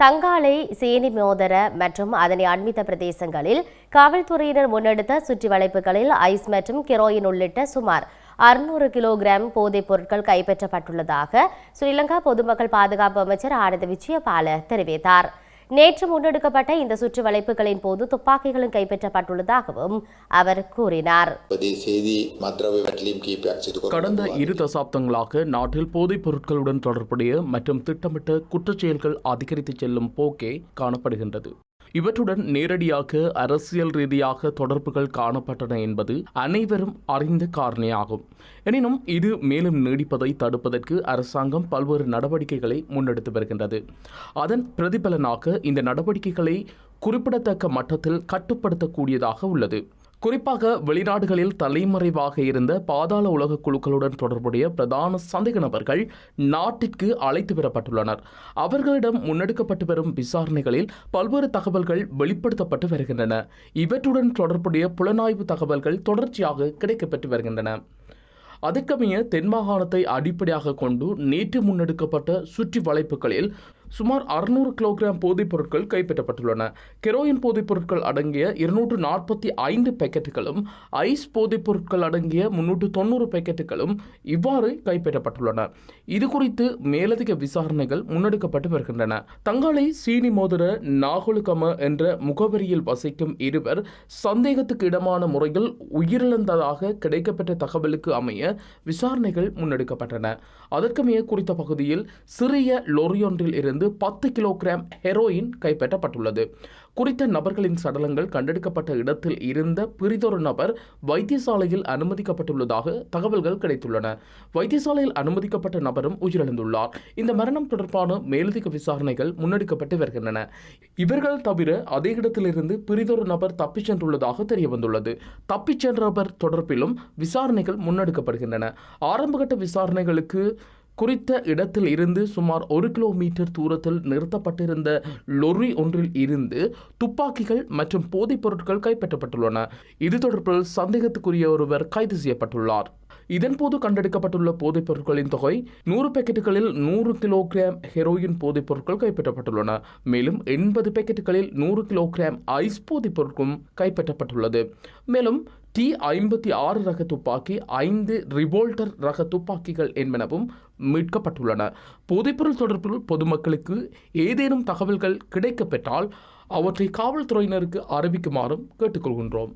Tangalle Chaney Modara மற்றும் அதனை அண்மித்த பிரதேசங்களில் காவல்துறையினர் முன்னெடுத்த சுற்றி வளைப்புகளில் ஐஸ் மற்றும் கெரோயின் உள்ளிட்ட சுமார் அறுநூறு கிலோகிராம் போதைப் பொருட்கள் கைப்பற்றப்பட்டுள்ளதாக ஸ்ரீலங்கா பொதுமக்கள் பாதுகாப்பு அமைச்சர் ஆனந்த் விஜயபால தெரிவித்தார். நேற்று முன்னெடுக்கப்பட்ட இந்த சுற்று வளைப்புகளின் போது துப்பாக்கிகளும் கைப்பற்றப்பட்டுள்ளதாகவும் அவர் கூறினார். கடந்த இரு தசாப்தங்களாக நாட்டில் போதைப் பொருட்களுடன் தொடர்புடைய மற்றும் திட்டமிட்ட குற்றச்செயல்கள் அதிகரித்து செல்லும் போக்கே காணப்படுகின்றது. இவற்றுடன் நேரடியாக அரசியல் ரீதியாக தொடர்புகள் காணப்பட்டன என்பது அனைவரும் அறிந்த காரணியாகும். எனினும் இது மேலும் நீடிப்பதை தடுப்பதற்கு அரசாங்கம் பல்வேறு நடவடிக்கைகளை முன்னெடுத்து வருகின்றது. அதன் பிரதிபலனாக இந்த நடவடிக்கைகளை குறிப்பிடத்தக்க மட்டத்தில் கட்டுப்படுத்தக்கூடியதாக உள்ளது. குறிப்பாக வெளிநாடுகளில் தலைமறைவாக இருந்த பாதாள உலக குழுக்களுடன் தொடர்புடைய பிரதான சந்தேக நபர்கள் நாட்டிற்கு அழைத்து வரப்பட்டுள்ளனர் அவர்களிடம் முன்னெடுக்கப்பட்டு வரும் விசாரணைகளில் பல்வேறு தகவல்கள் வெளிப்படுத்தப்பட்டு வருகின்றன. இவற்றுடன் தொடர்புடைய புலனாய்வு தகவல்கள் தொடர்ச்சியாக கிடைக்கப்பட்டு வருகின்றன. அதற்கமைய தென் மாகாணத்தை அடிப்படையாக கொண்டு நேற்று முன்னெடுக்கப்பட்ட சுற்றி வளைப்புகளில் சுமார் அறுநூறு கிலோகிராம் போதைப் பொருட்கள் கைப்பற்றப்பட்டுள்ளன. கெரோயின் போதைப் பொருட்கள் அடங்கிய இருநூற்று நாற்பத்தி ஐந்து பேக்கெட்டுகளும் ஐஸ் போதைப் பொருட்கள் அடங்கிய முன்னூற்று தொண்ணூறு பேக்கெட்டுகளும் இவ்வாறு கைப்பற்றப்பட்டுள்ளன. இது குறித்து மேலதிக விசாரணைகள் முன்னெடுக்கப்பட்டு வருகின்றன. தங்களை சீனி மோதிர நாகுலுகம என்ற முகவரியில் வசிக்கும் இருவர் சந்தேகத்துக்கு இடமான முறையில் உயிரிழந்ததாக கிடைக்கப்பட்ட தகவலுக்கு அமைய விசாரணைகள் முன்னெடுக்கப்பட்டன. அதற்கமைய குறித்த பகுதியில் சிறிய லொரியொன்றில் இருந்து பத்து கிலோகிராம் ஹெரோயின் கைப்பற்றப்பட்டுள்ளது. குறித்த நபர்களின் சடலங்கள் கண்டெடுக்கப்பட்ட இடத்தில் இருந்த பிரிதொரு நபர் வைத்தியசாலையில் அனுமதிக்கப்பட்டுள்ளதாக தகவல்கள் கிடைத்துள்ளன. வைத்தியசாலையில் அனுமதிக்கப்பட்ட நபரும் உயிரிழந்துள்ளார். இந்த மரணம் தொடர்பான மேலதிக விசாரணைகள் முன்னெடுக்கப்பட்டு வருகின்றன. இவர்கள் தவிர அதே இடத்திலிருந்து பிரிதொரு நபர் தப்பிச் சென்றுள்ளதாக தெரியவந்துள்ளது. தப்பிச் சென்ற நபர் தொடர்பிலும் விசாரணைகள் முன்னெடுக்கப்படுகின்றன. ஆரம்பகட்ட விசாரணைகளுக்கு குறித்த இடத்தில் இருந்து சுமார் ஒரு கிலோமீட்டர் தூரத்தில் நிறுத்தப்பட்டிருந்த லொரி ஒன்றில் இருந்து துப்பாக்கிகள் மற்றும் போதைப் பொருட்கள் கைப்பற்றப்பட்டுள்ளன. இது தொடர்பில் சந்தேகத்துக்குரிய ஒருவர் கைது செய்யப்பட்டுள்ளார். இதன்போது கண்டெடுக்கப்பட்டுள்ள போதைப் பொருட்களின் தொகை நூறு பேக்கெட்டுகளில் நூறு கிலோகிராம் ஹெரோயின் போதைப் பொருட்கள் கைப்பற்றப்பட்டுள்ளன. மேலும் எண்பது பேக்கெட்டுகளில் நூறு கிலோகிராம் ஐஸ் போதைப் பொருட்களும் கைப்பற்றப்பட்டுள்ளது. மேலும் டி ஐம்பத்தி ஆறு ரக துப்பாக்கி ஐந்து ரிவோல்டர் ரக துப்பாக்கிகள் என்பனவும் மீட்கப்பட்டுள்ளன. போதைப்பொருள் தொடர்பில் பொதுமக்களுக்கு ஏதேனும் தகவல்கள் கிடைக்கப்பெற்றால் அவற்றை காவல்துறையினருக்கு அறிவிக்குமாறும் கேட்டுக்கொள்கின்றோம்.